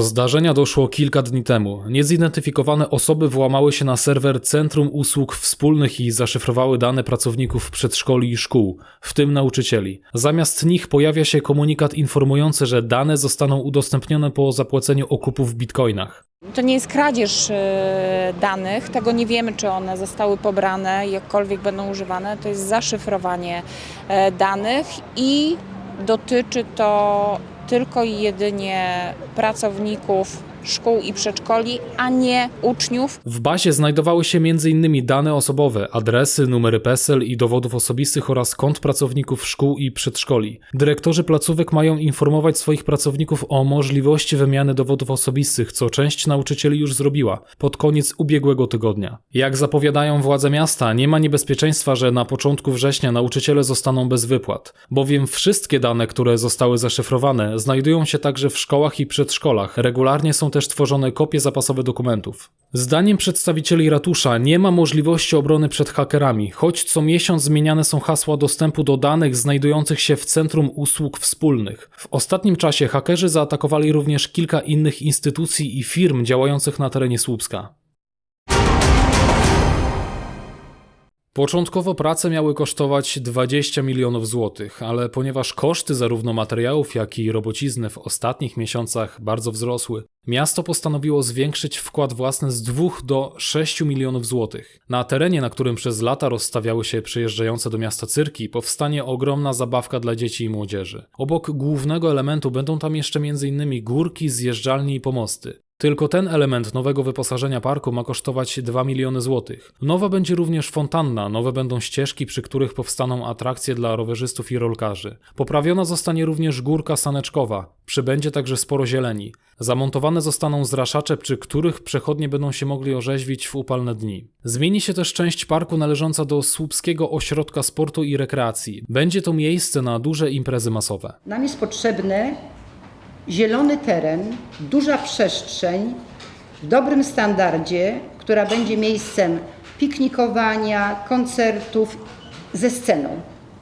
Do zdarzenia doszło kilka dni temu. Niezidentyfikowane osoby włamały się na serwer Centrum Usług Wspólnych i zaszyfrowały dane pracowników przedszkoli i szkół, w tym nauczycieli. Zamiast nich pojawia się komunikat informujący, że dane zostaną udostępnione po zapłaceniu okupu w bitcoinach. To nie jest kradzież e, danych, tego nie wiemy, czy one zostały pobrane, jakkolwiek będą używane. To jest zaszyfrowanie e, danych i dotyczy to tylko i jedynie pracowników szkół i przedszkoli, a nie uczniów. W bazie znajdowały się m.in. dane osobowe, adresy, numery PESEL i dowodów osobistych oraz kont pracowników szkół i przedszkoli. Dyrektorzy placówek mają informować swoich pracowników o możliwości wymiany dowodów osobistych, co część nauczycieli już zrobiła pod koniec ubiegłego tygodnia. Jak zapowiadają władze miasta, nie ma niebezpieczeństwa, że na początku września nauczyciele zostaną bez wypłat, bowiem wszystkie dane, które zostały zaszyfrowane, znajdują się także w szkołach i przedszkolach. Regularnie są też tworzone kopie zapasowe dokumentów. Zdaniem przedstawicieli ratusza nie ma możliwości obrony przed hakerami, choć co miesiąc zmieniane są hasła dostępu do danych znajdujących się w Centrum Usług Wspólnych. W ostatnim czasie hakerzy zaatakowali również kilka innych instytucji i firm działających na terenie Słupska. Początkowo prace miały kosztować 20 milionów złotych, ale ponieważ koszty zarówno materiałów, jak i robocizny w ostatnich miesiącach bardzo wzrosły, miasto postanowiło zwiększyć wkład własny z 2 do 6 milionów złotych. Na terenie, na którym przez lata rozstawiały się przyjeżdżające do miasta cyrki, powstanie ogromna zabawka dla dzieci i młodzieży. Obok głównego elementu będą tam jeszcze m.in. górki, zjeżdżalnie i pomosty. Tylko ten element nowego wyposażenia parku ma kosztować 2 miliony złotych. Nowa będzie również fontanna, nowe będą ścieżki, przy których powstaną atrakcje dla rowerzystów i rolkarzy. Poprawiona zostanie również górka saneczkowa, przybędzie także sporo zieleni. Zamontowane zostaną zraszacze, przy których przechodnie będą się mogli orzeźwić w upalne dni. Zmieni się też część parku należąca do Słupskiego Ośrodka Sportu i Rekreacji. Będzie to miejsce na duże imprezy masowe. Nam jest potrzebny zielony teren, duża przestrzeń w dobrym standardzie, która będzie miejscem piknikowania, koncertów ze sceną.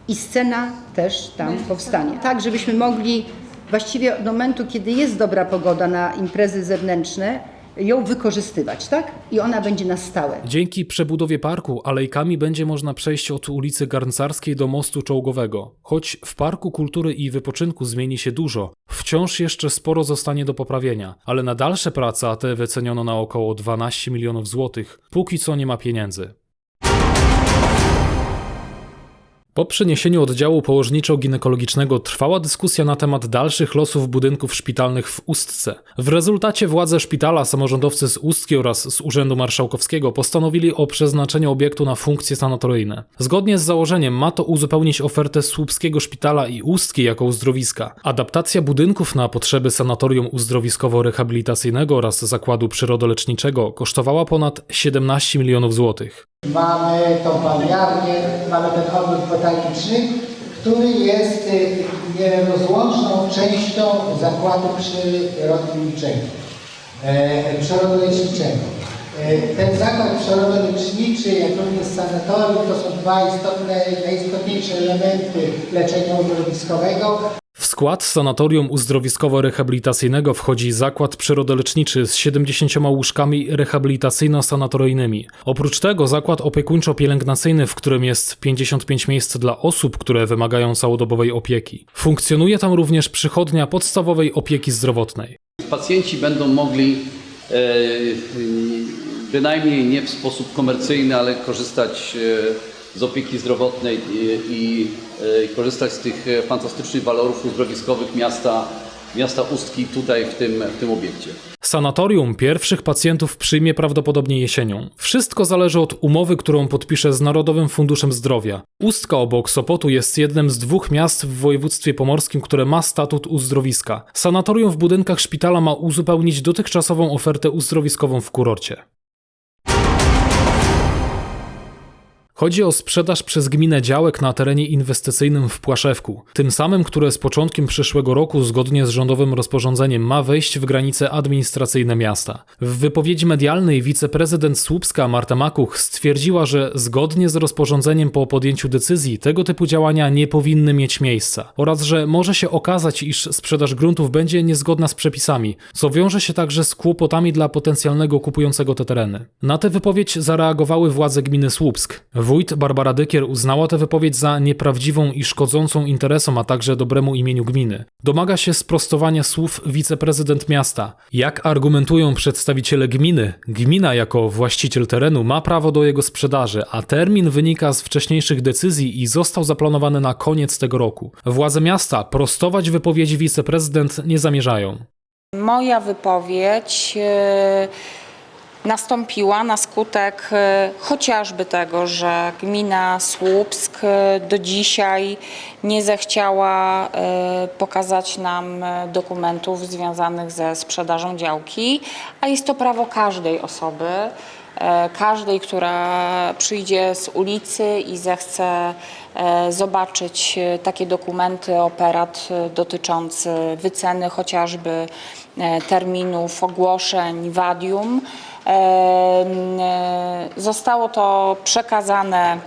I scena też tam powstanie. Tak, żebyśmy mogli właściwie od momentu, kiedy jest dobra pogoda na imprezy zewnętrzne, ją wykorzystywać, tak? I ona będzie na stałe. Dzięki przebudowie parku alejkami będzie można przejść od ulicy Garncarskiej do mostu czołgowego. Choć w Parku Kultury i Wypoczynku zmieni się dużo, wciąż jeszcze sporo zostanie do poprawienia, ale na dalsze prace, te wyceniono na około 12 milionów złotych, póki co nie ma pieniędzy. Po przeniesieniu oddziału położniczo-ginekologicznego trwała dyskusja na temat dalszych losów budynków szpitalnych w Ustce. W rezultacie władze szpitala, samorządowcy z Ustki oraz z Urzędu Marszałkowskiego postanowili o przeznaczeniu obiektu na funkcje sanatoryjne. Zgodnie z założeniem ma to uzupełnić ofertę Słupskiego Szpitala i Ustki jako uzdrowiska. Adaptacja budynków na potrzeby sanatorium uzdrowiskowo-rehabilitacyjnego oraz zakładu przyrodoleczniczego kosztowała ponad 17 milionów złotych. Mamy tą paliarnię, mamy ten ogród botaniczny, który jest y, nierozłączną częścią zakładu przyrodniczego, e, przyrodoleczniczego. E, Ten zakład przyrodoleczniczy, jak również sanatorium, to są dwa istotne, najistotniejsze elementy leczenia uzdrowiskowego. Skład sanatorium uzdrowiskowo-rehabilitacyjnego wchodzi zakład przyrodoleczniczy z 70 łóżkami rehabilitacyjno-sanatoryjnymi. Oprócz tego zakład opiekuńczo-pielęgnacyjny, w którym jest 55 miejsc dla osób, które wymagają całodobowej opieki. Funkcjonuje tam również przychodnia podstawowej opieki zdrowotnej. Pacjenci będą mogli e, bynajmniej nie w sposób komercyjny, ale korzystać e, z opieki zdrowotnej i, i e, korzystać z tych e, fantastycznych walorów uzdrowiskowych miasta, miasta Ustki tutaj w tym, w tym obiekcie. Sanatorium pierwszych pacjentów przyjmie prawdopodobnie jesienią. Wszystko zależy od umowy, którą podpisze z Narodowym Funduszem Zdrowia. Ustka obok Sopotu jest jednym z dwóch miast w województwie pomorskim, które ma statut uzdrowiska. Sanatorium w budynkach szpitala ma uzupełnić dotychczasową ofertę uzdrowiskową w kurorcie. Chodzi o sprzedaż przez gminę działek na terenie inwestycyjnym w Płaszewku, tym samym, które z początkiem przyszłego roku zgodnie z rządowym rozporządzeniem ma wejść w granice administracyjne miasta. W wypowiedzi medialnej wiceprezydent Słupska Marta Makuch stwierdziła, że zgodnie z rozporządzeniem po podjęciu decyzji tego typu działania nie powinny mieć miejsca oraz że może się okazać, iż sprzedaż gruntów będzie niezgodna z przepisami, co wiąże się także z kłopotami dla potencjalnego kupującego te tereny. Na tę wypowiedź zareagowały władze gminy Słupsk. Wójt Barbara Dykier uznała tę wypowiedź za nieprawdziwą i szkodzącą interesom, a także dobremu imieniu gminy. Domaga się sprostowania słów wiceprezydent miasta. Jak argumentują przedstawiciele gminy, gmina jako właściciel terenu ma prawo do jego sprzedaży, a termin wynika z wcześniejszych decyzji i został zaplanowany na koniec tego roku. Władze miasta prostować wypowiedzi wiceprezydent nie zamierzają. Moja wypowiedź e, nastąpiła na skutek e, chociażby tego, że gmina Słupsk e, do dzisiaj nie zechciała e, pokazać nam dokumentów związanych ze sprzedażą działki, a jest to prawo każdej osoby, każdej, która przyjdzie z ulicy i zechce zobaczyć takie dokumenty, operat dotyczący wyceny chociażby terminów, ogłoszeń, wadium. E, e, Zostało to przekazane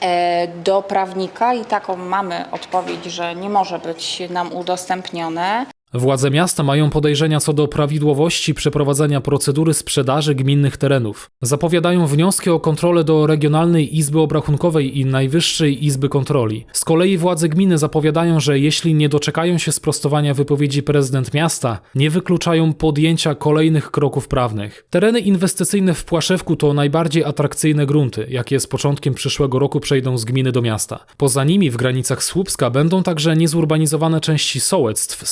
e, do prawnika i taką mamy odpowiedź, że nie może być nam udostępnione. Władze miasta mają podejrzenia co do prawidłowości przeprowadzenia procedury sprzedaży gminnych terenów. Zapowiadają wnioski o kontrolę do Regionalnej Izby Obrachunkowej i Najwyższej Izby Kontroli. Z kolei władze gminy zapowiadają, że jeśli nie doczekają się sprostowania wypowiedzi prezydent miasta, nie wykluczają podjęcia kolejnych kroków prawnych. Tereny inwestycyjne w Płaszewku to najbardziej atrakcyjne grunty, jakie z początkiem przyszłego roku przejdą z gminy do miasta. Poza nimi w granicach Słupska będą także niezurbanizowane części sołectw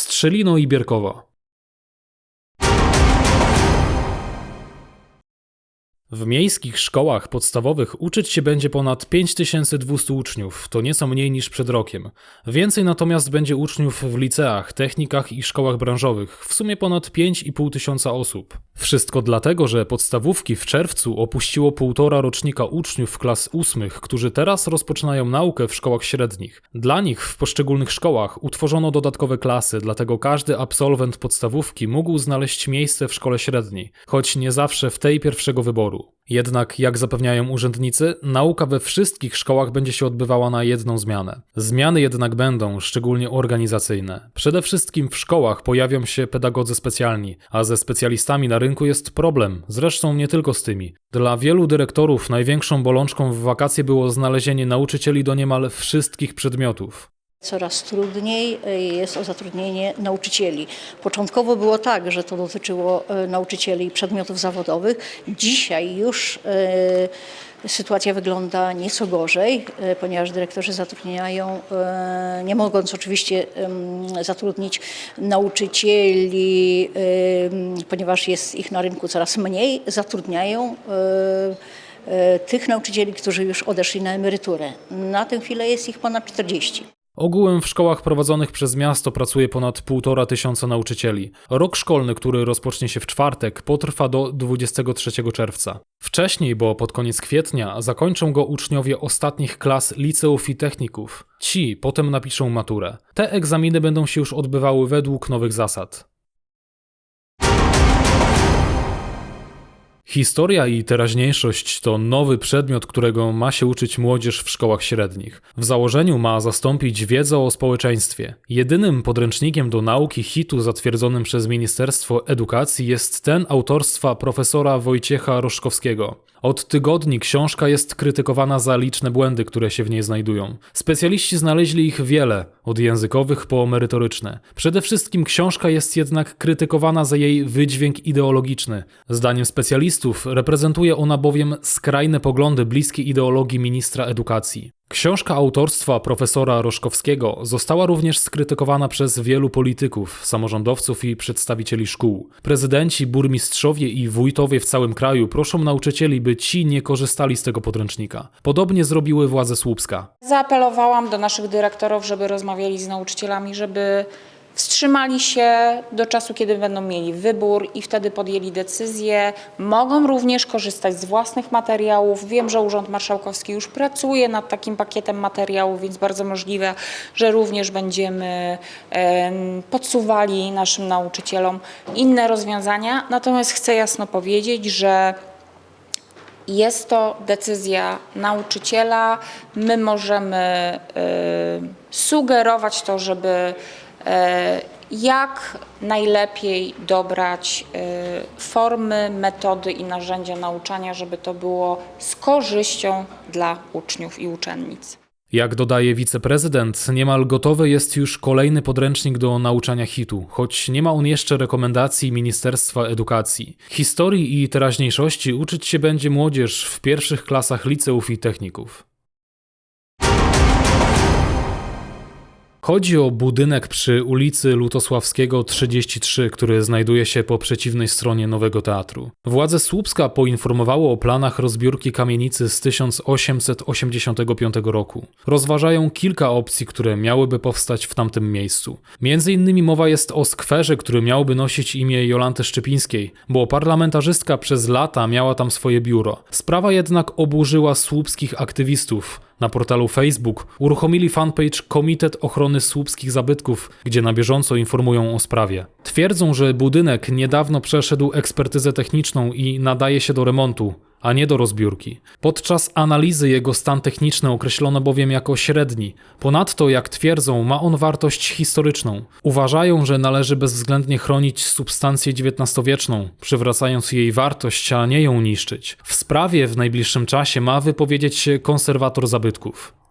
Strzelino i Bierkowo. W miejskich szkołach podstawowych uczyć się będzie ponad 5200 uczniów, to nieco mniej niż przed rokiem. Więcej natomiast będzie uczniów w liceach, technikach i szkołach branżowych, w sumie ponad 5,5 tysiąca osób. Wszystko dlatego, że podstawówki w czerwcu opuściło półtora rocznika uczniów klas ósmych, którzy teraz rozpoczynają naukę w szkołach średnich. Dla nich w poszczególnych szkołach utworzono dodatkowe klasy, dlatego każdy absolwent podstawówki mógł znaleźć miejsce w szkole średniej, choć nie zawsze w tej pierwszego wyboru. Jednak, jak zapewniają urzędnicy, nauka we wszystkich szkołach będzie się odbywała na jedną zmianę. Zmiany jednak będą, szczególnie organizacyjne. Przede wszystkim w szkołach pojawią się pedagodzy specjalni, a ze specjalistami na rynku jest problem, zresztą nie tylko z tymi. Dla wielu dyrektorów największą bolączką w wakacje było znalezienie nauczycieli do niemal wszystkich przedmiotów. Coraz trudniej y, jest o zatrudnienie nauczycieli. Początkowo było tak, że to dotyczyło y, nauczycieli przedmiotów zawodowych. Dzisiaj już y, sytuacja wygląda nieco gorzej, ponieważ dyrektorzy zatrudniają, nie mogąc oczywiście zatrudnić nauczycieli, ponieważ jest ich na rynku coraz mniej, zatrudniają tych nauczycieli, którzy już odeszli na emeryturę. Na tę chwilę jest ich ponad 40. Ogółem w szkołach prowadzonych przez miasto pracuje ponad 1,5 tysiąca nauczycieli. Rok szkolny, który rozpocznie się w czwartek, potrwa do 23 czerwca. Wcześniej, bo pod koniec kwietnia, zakończą go uczniowie ostatnich klas liceów i techników. Ci potem napiszą maturę. Te egzaminy będą się już odbywały według nowych zasad. Historia i teraźniejszość to nowy przedmiot, którego ma się uczyć młodzież w szkołach średnich. W założeniu ma zastąpić wiedzę o społeczeństwie. Jedynym podręcznikiem do nauki hitu zatwierdzonym przez Ministerstwo Edukacji jest ten autorstwa profesora Wojciecha Roszkowskiego. Od tygodni książka jest krytykowana za liczne błędy, które się w niej znajdują. Specjaliści znaleźli ich wiele, od językowych po merytoryczne. Przede wszystkim książka jest jednak krytykowana za jej wydźwięk ideologiczny. Zdaniem specjalistów reprezentuje ona bowiem skrajne poglądy bliskie ideologii ministra edukacji. Książka autorstwa profesora Roszkowskiego została również skrytykowana przez wielu polityków, samorządowców i przedstawicieli szkół. Prezydenci, burmistrzowie i wójtowie w całym kraju proszą nauczycieli, by ci nie korzystali z tego podręcznika. Podobnie zrobiły władze Słupska. Zaapelowałam do naszych dyrektorów, żeby rozmawiali z nauczycielami, żeby wstrzymali się do czasu, kiedy będą mieli wybór i wtedy podjęli decyzję. Mogą również korzystać z własnych materiałów. Wiem, że Urząd Marszałkowski już pracuje nad takim pakietem materiałów, więc bardzo możliwe, że również będziemy em, podsuwali naszym nauczycielom inne rozwiązania. Natomiast chcę jasno powiedzieć, że jest to decyzja nauczyciela. My możemy sugerować to, żeby jak najlepiej dobrać y, formy, metody i narzędzia nauczania, żeby to było z korzyścią dla uczniów i uczennic. Jak dodaje wiceprezydent, niemal gotowy jest już kolejny podręcznik do nauczania hitu, choć nie ma on jeszcze rekomendacji Ministerstwa Edukacji. Historii i teraźniejszości uczyć się będzie młodzież w pierwszych klasach liceów i techników. Chodzi o budynek przy ulicy Lutosławskiego 33, który znajduje się po przeciwnej stronie Nowego Teatru. Władze Słupska poinformowało o planach rozbiórki kamienicy z 1885 roku. Rozważają kilka opcji, które miałyby powstać w tamtym miejscu. Między innymi mowa jest o skwerze, który miałby nosić imię Jolanty Szczypińskiej, bo parlamentarzystka przez lata miała tam swoje biuro. Sprawa jednak oburzyła słupskich aktywistów. Na portalu Facebook uruchomili fanpage Komitet Ochrony Słupskich Zabytków, gdzie na bieżąco informują o sprawie. Twierdzą, że budynek niedawno przeszedł ekspertyzę techniczną i nadaje się do remontu, a nie do rozbiórki. Podczas analizy jego stan techniczny określono bowiem jako średni. Ponadto, jak twierdzą, ma on wartość historyczną. Uważają, że należy bezwzględnie chronić substancję XIX-wieczną, przywracając jej wartość, a nie ją niszczyć. W sprawie w najbliższym czasie ma wypowiedzieć się konserwator zabytków.